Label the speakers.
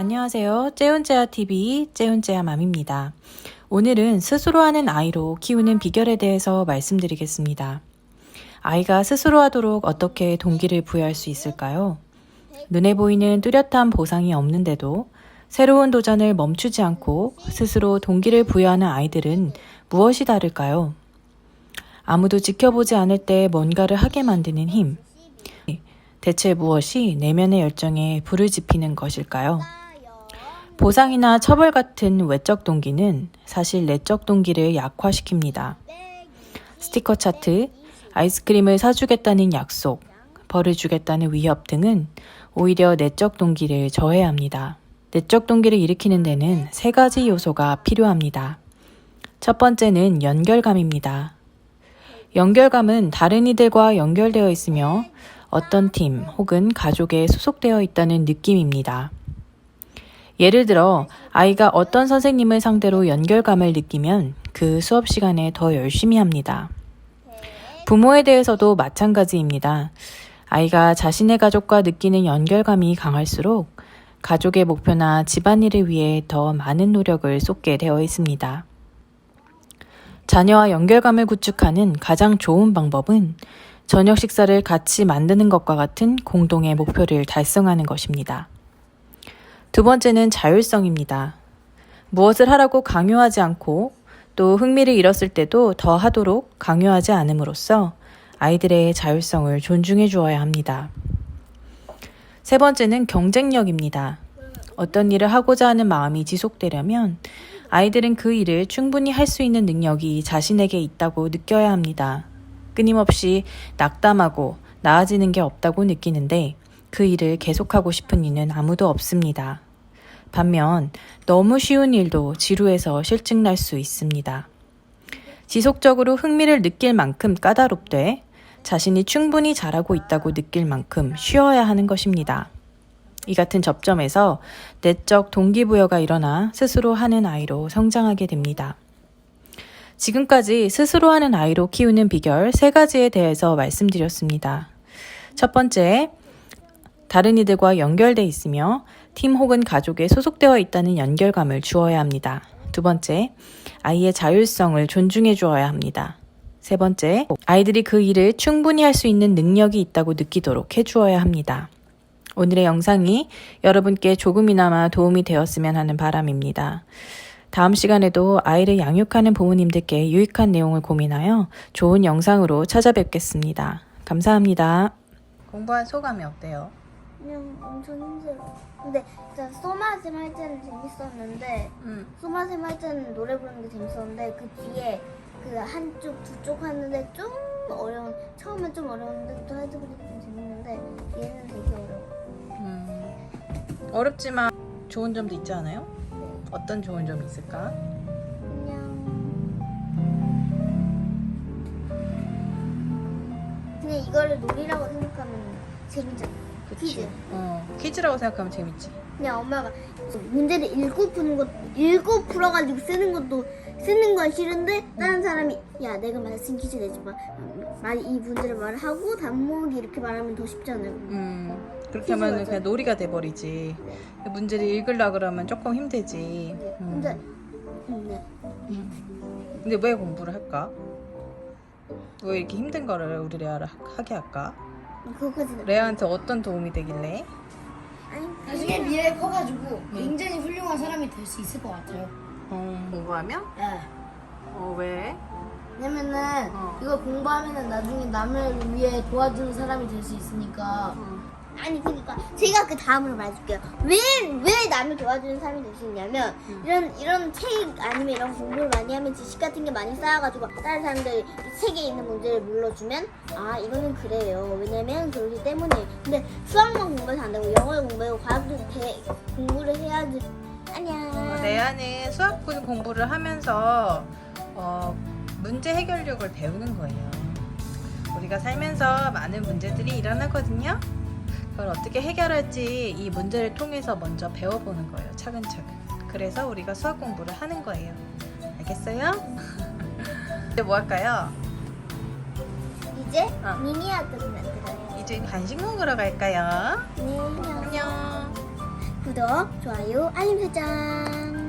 Speaker 1: 안녕하세요. 째운째아 TV 째운째아 맘입니다. 오늘은 스스로 하는 아이로 키우는 비결에 대해서 말씀드리겠습니다. 아이가 스스로 하도록 어떻게 동기를 부여할 수 있을까요? 눈에 보이는 뚜렷한 보상이 없는데도 새로운 도전을 멈추지 않고 스스로 동기를 부여하는 아이들은 무엇이 다를까요? 아무도 지켜보지 않을 때 뭔가를 하게 만드는 힘. 대체 무엇이 내면의 열정에 불을 지피는 것일까요? 보상이나 처벌 같은 외적 동기는 사실 내적 동기를 약화시킵니다. 스티커 차트, 아이스크림을 사주겠다는 약속, 벌을 주겠다는 위협 등은 오히려 내적 동기를 저해합니다. 내적 동기를 일으키는 데는 세 가지 요소가 필요합니다. 첫 번째는 연결감입니다. 연결감은 다른 이들과 연결되어 있으며 어떤 팀 혹은 가족에 소속되어 있다는 느낌입니다. 예를 들어, 아이가 어떤 선생님을 상대로 연결감을 느끼면 그 수업 시간에 더 열심히 합니다. 부모에 대해서도 마찬가지입니다. 아이가 자신의 가족과 느끼는 연결감이 강할수록 가족의 목표나 집안일을 위해 더 많은 노력을 쏟게 되어 있습니다. 자녀와 연결감을 구축하는 가장 좋은 방법은 저녁 식사를 같이 만드는 것과 같은 공동의 목표를 달성하는 것입니다. 두 번째는 자율성입니다. 무엇을 하라고 강요하지 않고 또 흥미를 잃었을 때도 더 하도록 강요하지 않음으로써 아이들의 자율성을 존중해 주어야 합니다. 세 번째는 경쟁력입니다. 어떤 일을 하고자 하는 마음이 지속되려면 아이들은 그 일을 충분히 할 수 있는 능력이 자신에게 있다고 느껴야 합니다. 끊임없이 낙담하고 나아지는 게 없다고 느끼는데 그 일을 계속하고 싶은 이는 아무도 없습니다. 반면 너무 쉬운 일도 지루해서 실증날 수 있습니다. 지속적으로 흥미를 느낄 만큼 까다롭되 자신이 충분히 잘하고 있다고 느낄 만큼 쉬어야 하는 것입니다. 이 같은 접점에서 내적 동기부여가 일어나 스스로 하는 아이로 성장하게 됩니다. 지금까지 스스로 하는 아이로 키우는 비결 세 가지에 대해서 말씀드렸습니다. 첫 번째, 다른 이들과 연결돼 있으며 팀 혹은 가족에 소속되어 있다는 연결감을 주어야 합니다. 두 번째, 아이의 자율성을 존중해 주어야 합니다. 세 번째, 아이들이 그 일을 충분히 할 수 있는 능력이 있다고 느끼도록 해 주어야 합니다. 오늘의 영상이 여러분께 조금이나마 도움이 되었으면 하는 바람입니다. 다음 시간에도 아이를 양육하는 부모님들께 유익한 내용을 고민하여 좋은 영상으로 찾아뵙겠습니다. 감사합니다. 공부한 소감이 어때요?
Speaker 2: 그냥 엄청 힘들어. 근데 진짜 소마셈 할 때는 재밌었는데
Speaker 1: 음.
Speaker 2: 소마셈 할 때는 노래 부르는 게 재밌었는데 그 뒤에 그 한쪽 두 쪽 하는데 좀 어려운 처음엔 좀 어려운데 또 해주고 좀 재밌는데 얘는 되게 어려워.
Speaker 1: 음, 어렵지만 좋은 점도 있지 않아요? 어떤 좋은 점이 있을까?
Speaker 2: 그냥 그냥 이거를 놀이라고 생각하면 재밌잖아. 퀴즈.
Speaker 1: 어, 퀴즈라고 생각하면 재밌지.
Speaker 2: 그냥 엄마가 문제를 읽고 푸는 것 읽고 풀어가지고 쓰는 것도 쓰는 건 싫은데 다른 사람이 야 내가 말쓴 퀴즈 내줘봐 말이 문제를 말하고 단목이 이렇게 말하면 더 쉽잖아요.
Speaker 1: 음, 그렇게
Speaker 2: 퀴즈
Speaker 1: 하면
Speaker 2: 맞아요.
Speaker 1: 그냥 놀이가 돼버리지. 문제를 읽으려 그러면 조금 힘들지.
Speaker 2: 네.
Speaker 1: 음.
Speaker 2: 근데 음, 네.
Speaker 1: 근데 왜 공부를 할까? 왜 이렇게 힘든 거를 우리 레아를 하- 하게 할까? 레아한테 어떤 도움이 되길래?
Speaker 2: 아니
Speaker 3: 나중에 미래에 커가지고 굉장히 훌륭한 사람이 될 수 있을 것 같아요.
Speaker 1: 어, 공부하면?
Speaker 3: 예.
Speaker 1: 어, 왜?
Speaker 3: 왜냐면은
Speaker 1: 어.
Speaker 3: 이거 공부하면은 나중에 남을 위해 도와주는 사람이 될 수 있으니까.
Speaker 2: 아니 그러니까 제가 그 다음으로 말해줄게요. 왜왜 남을 도와주는 사람이 될 수 있냐면 이런 이런 책 아니면 이런 공부를 많이 하면 지식 같은 게 많이 쌓여가지고 다른 사람들이 책에 있는 문제를 물러주면 아 이거는 그래요. 왜냐면 그러기 때문에. 근데 수학만 공부해서 안 되고 영어를 공부하고 과학도 대, 공부를 해야지. 안녕.
Speaker 1: 어, 레아는 수학 공부를 하면서 어, 문제 해결력을 배우는 거예요. 우리가 살면서 많은 문제들이 일어나거든요. 그걸 어떻게 해결할지 이 문제를 통해서 먼저 배워보는 거예요. 차근차근. 그래서 우리가 수학 공부를 하는 거예요. 알겠어요? 이제 뭐 할까요?
Speaker 2: 이제
Speaker 1: 어.
Speaker 2: 미니 아트를 만들어요.
Speaker 1: 이제 간식 먹으러 갈까요?
Speaker 2: 네, 안녕.
Speaker 1: 안녕.
Speaker 2: 구독, 좋아요, 알림 설정.